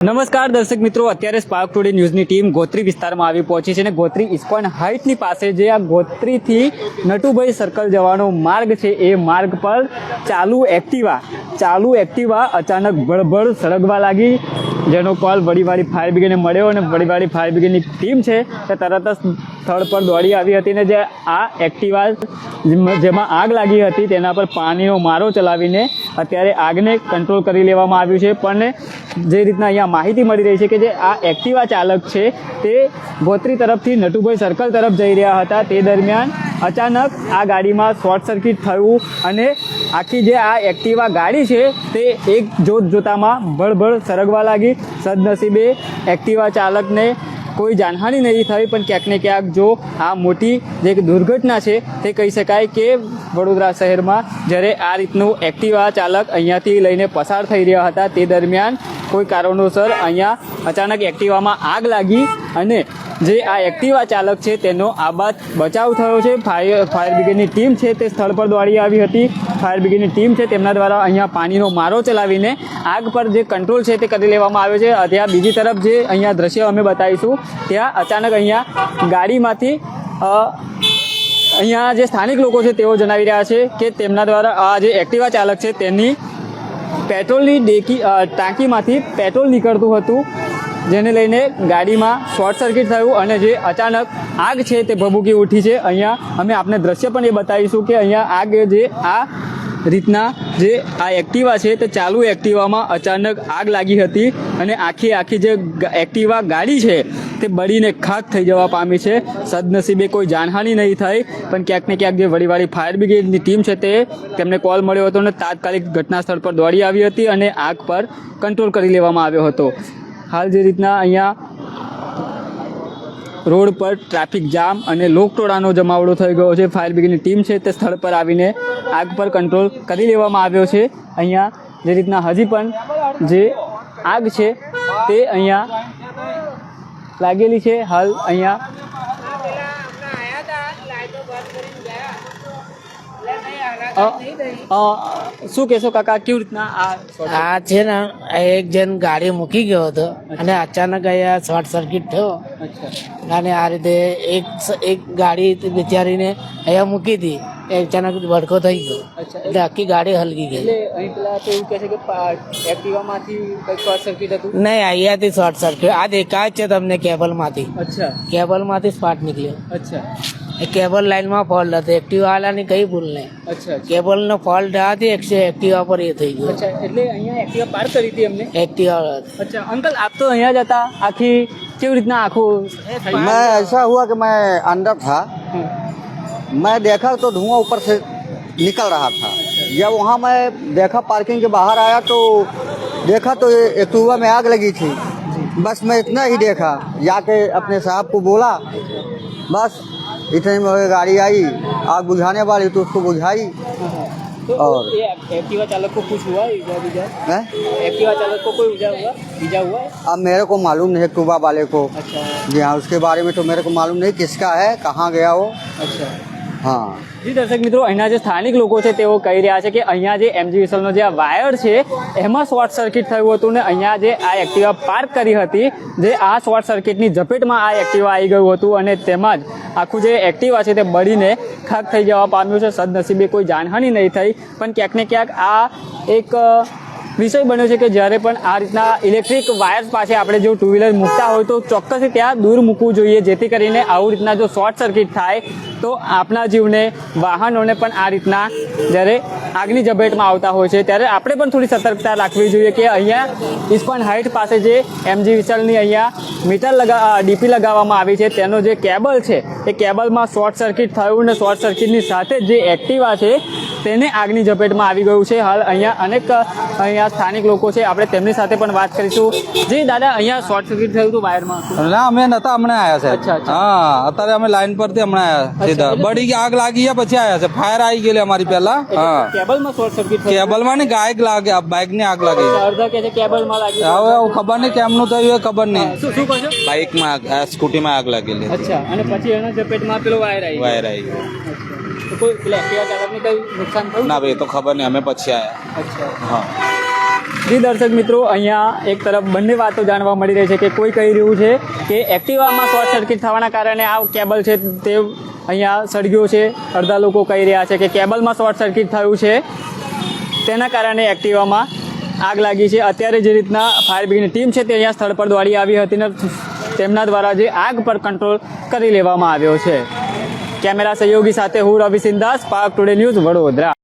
નમસ્કાર, દર્શક મિત્રો. અત્યારે સ્પાર્ક ટુડે ન્યૂઝની ટીમ ગોત્રી વિસ્તારમાં આવી પહોંચી છે અને ગોત્રી ઇસ્કોન હાઇટની પાસે જે આ ગોત્રીથી નટુભાઈ સર્કલ જવાનો માર્ગ છે, એ માર્ગ પર ચાલુ એક્ટિવા ચાલુ એક્ટિવા અચાનક બળબડ સળગવા લાગી, જેનો કોલ વડીવાડી ફાયર બ્રિગેડને મળ્યો અને વળીવાળી ફાયર બ્રિગેડની ટીમ છે, તે તરત જ સ્થળ પર દોડી આવી હતી ને જે આ એક્ટિવા જેમાં આગ લાગી હતી તેના પર પાણીનો મારો ચલાવીને અત્યારે આગને કંટ્રોલ કરી લેવામાં આવ્યું છે. પણ જે રીતના અહીંયા માહિતી મળી રહી છે કે જે આ એક્ટિવા ચાલક છે તે ગોત્રી તરફથી નટુભાઈ સર્કલ તરફ જઈ રહ્યા હતા. તે દરમિયાન અચાનક આ ગાડીમાં શોર્ટ સર્કિટ થયું અને આખી જે આ એક્ટિવા ગાડી છે તે એક જોત જોતામાં ભળભળ સરગવા લાગી. સદનસીબે એક્ટિવા ચાલકને કોઈ જાનહાનિ નથી થઈ, પણ ક્યાંક ને ક્યાંક જો આ મોટી જે દુર્ઘટના છે, તે કહી શકાય કે વડોદરા શહેરમાં જ્યારે આ રીતનું એક્ટિવા ચાલક અહીંયાથી લઈને પસાર થઈ રહ્યા હતા, તે દરમિયાન કોઈ કારણોસર અહીંયા અચાનક એક્ટિવામાં આગ લાગી અને જે આ એક્ટિવા ચાલક છે, તેનો આબાદ બચાવ થયો છે. ફાયર ફાયર બ્રિગેડની ટીમ છે, તે સ્થળ પર દોડી આવી હતી. ફાયર બ્રિગેડની ટીમ છે, તેમના દ્વારા અહીંયા પાણીનો મારો ચલાવીને આગ પર જે કંટ્રોલ છે, તે કરી લેવામાં આવ્યો છે. ત્યાં બીજી તરફ જે અહીંયા દ્રશ્ય અમે બતાવીશું, ત્યાં અચાનક અહીંયા ગાડીમાંથી અહીંયા જે સ્થાનિક લોકો છે, તેઓ જણાવી રહ્યા છે કે તેમના દ્વારા આ જે એક્ટિવા ચાલક છે, તેની પેટ્રોલની ડેકી ટાંકીમાંથી પેટ્રોલ નીકળતું હતું. જેને લઈને ગાડીમાં શોર્ટ સર્કિટ થયું અને જે અચાનક આગ છે તે ભભૂકી ઉઠી છે. અહીંયા અમે આપને દ્રશ્ય પણ એ બતાવીશું કે અહીંયા આગ જે આ રીતના જે આ એક્ટિવા છે તે ચાલુ એક્ટિવામાં અચાનક આગ લાગી હતી અને આખી આખી જે એક્ટિવા ગાડી છે તે બળીને ખાક થઈ જવા પામી છે. સદનસીબે કોઈ જાનહાનિ નહીં થઈ, પણ ક્યાંક ને ક્યાંક જે વળીવાળી ફાયર બ્રિગેડની ટીમ છે તે તેમને કોલ મળ્યો હતો અને તાત્કાલિક ઘટના સ્થળ પર દોડી આવી હતી અને આગ પર કંટ્રોલ કરી લેવામાં આવ્યો હતો. હાલ જે રીતના અહીંયા રોડ પર ટ્રાફિક જામ અને લોકટોળાનો જમાવડો થઈ ગયો છે. ફાયર બ્રિગેડની ટીમ છે તે સ્થળ પર આવીને આગ પર કંટ્રોલ કરી લેવામાં આવ્યો છે. અહીંયા જે રીતના હજી પણ જે આગ છે તે અહીંયા લાગેલી છે. હાલ અહીંયા શું કહેશો કાકા? કેવી રીતના આ છે ને એક જણ ગાડી મૂકી ગયો હતો અને અચાનક અહીંયા શોર્ટ સર્કિટ થયો. અને આ રીતે એક એક ગાડી બિચારીને અહીંયા મૂકી હતી. એ અચાનક ભડકો થઈ ગયો. એટલે આખી ગાડી હલકી ગઈ. નહીં અહીંયાથી શોર્ટ સર્કિટ. આ દેખાય છે તમને કેબલમાંથી. કેબલમાંથી સ્પાર્ક નીકળ્યો. અચ્છા. એ કેબલ લાઈનમાં ફોલ્ટ હતો એક્ટિવા વાળાની કઈ ભૂલ નહીં અચ્છા અચ્છા કેબલનો ફોલ્ટ હતી એકસે એક્ટિવા પર એ થઈ ગયો અચ્છા એટલે અહીંયા એક્ટિવા પાર્ક કરી હતી એમને એક્ટિવા અચ્છા અંકલ આપ તો અહીંયા જ હતા આખી કેવી રીતના આખું मैं ऐसा हुआ कि मैं अंदर था હમ. मैं देखा तो धुआं ऊपर से निकल रहा था जब वहाँ मैं देखा पार्किंग के बाहर आया तो देखा तो ये एक्टूबा में आग लगी थी बस मैं इतना ही देखा जाके अपने साहब को बोला बस इतने में वो गाड़ी आई आग बुझाने वाली तो उसको बुझाई तो और- ये एक्टिवा चालक को कुछ हुआ ईजा बीजा है एक्टिवा चालक को कोई ईजा हुआ ईजा हुआ है अब मेरे को मालूम नहीं एक्टूबा वाले को अच्छा जी हाँ उसके बारे में तो मेरे को मालूम नहीं किसका है कहाँ गया वो અચ્છા हाँ જી દર્શક મિત્રો અહીંના જે સ્થાનિક લોકો છે તેઓ કહી રહ્યા છે કે અહીંયા જે એમજી વિસલનો જે આ વાયર છે એમાં શોર્ટ સર્કિટ થયું હતું ને અહીંયા જે આ એક્ટિવા પાર્ક કરી હતી જે આ શોર્ટ સર્કિટની ઝપેટમાં આ એક્ટિવા આવી ગયું હતું અને તેમાં જ આખું જે એક્ટિવા છે તે બળીને ખાક થઈ જવા પામ્યું છે. સદનસીબે કોઈ જાનહાનિ નહીં થઈ. પણ ક્યાંક ને ક્યાંક આ એક વિષય બન્યો છે કે જ્યારે પણ આ રીતના ઇલેક્ટ્રિક વાયર્સ પાસે આપણે જો ટુ વ્હીલર મૂકતા હોય તો ચોક્કસથી ત્યાં દૂર મૂકવું જોઈએ. જેથી કરીને આવું રીતના જો શોર્ટ સર્કિટ થાય, તો આપણા જીવને, વાહનોને પણ આ રીતના જ્યારે આગની ઝપેટમાં આવતા હોય છે. ત્યારે આપણે પણ થોડી સતર્કતા રાખવી જોઈએ કે અહીંયા ઇસ્કોન હાઇટ પાસે જે એમજી વિશાલની અહીંયા મીટર લગા ડીપી લગાવવામાં આવી છે. તેનો જે કેબલ છે, એ કેબલમાં શોર્ટ સર્કિટ થયું ને શોર્ટ સર્કિટની સાથે જે એક્ટિવા છે તેને આગની ઝપેટમાં આવી ગયું છે. હાલ અહીંયા અનેક અહીંયા સ્થાનિક લોકો છે. આપણે તેમની સાથે પણ વાત કરીશું. જે દાદા અહીંયા શોર્ટ સર્કિટ થયું હતું વાયરમાં. ના અમે નતા હમણાં આયા છે. હા અત્યારે અમે લાઈન પરથી હમણાં આયા સીધા બળી આગ લાગી ગયા પછી આવ્યા છે. ફાયર આવી ગયેલી અમારી પહેલા. હા. કેબલમાં શોર્ટ સર્કિટ કેબલમાં ને ગાયક લાગે બાઇકની આગ લાગી અડધા કે છે કેબલમાં લાગી હવે ખબર નહીં કેમનું થયું એ ખબર નહીં. શું શું કહો છો? બાઇકમાં સ્કૂટી માં આગ લાગેલી અચ્છા અને પછી એના ઝપેટમાં પેલો વાયર આવી વાયર આવી ગયો. કોઈ પેલા એક્ટિવા ચાલકને કઈ નુકસાન થયું ના ભાઈ એ તો ખબર નહીં અમે પછી આવ્યા અચ્છા. હા. જી દર્શક મિત્રો અહીંયા એક તરફ બંને વાતો જાણવા મળી રહી છે કે કોઈ કહી રહ્યું છે કે એક્ટિવામાં શોર્ટ સર્કિટ થવાના કારણે આ કેબલ છે તે અહીંયા સળગ્યો છે. અડધા લોકો કહી રહ્યા છે કે કેબલમાં શોર્ટ સર્કિટ થયું છે. તેના કારણે એક્ટિવામાં આગ લાગી છે. અત્યારે જે રીતના ફાયર બ્રિગેડની ટીમ છે તે અહીંયા સ્થળ પર દોડી આવી હતી ને તેમના દ્વારા જે આગ પર કંટ્રોલ કરી લેવામાં આવ્યો છે. કેમેરા સહયોગી સાથે હું રવિ સિંદાસ પાક ટુડે ન્યૂઝ વડોદરા.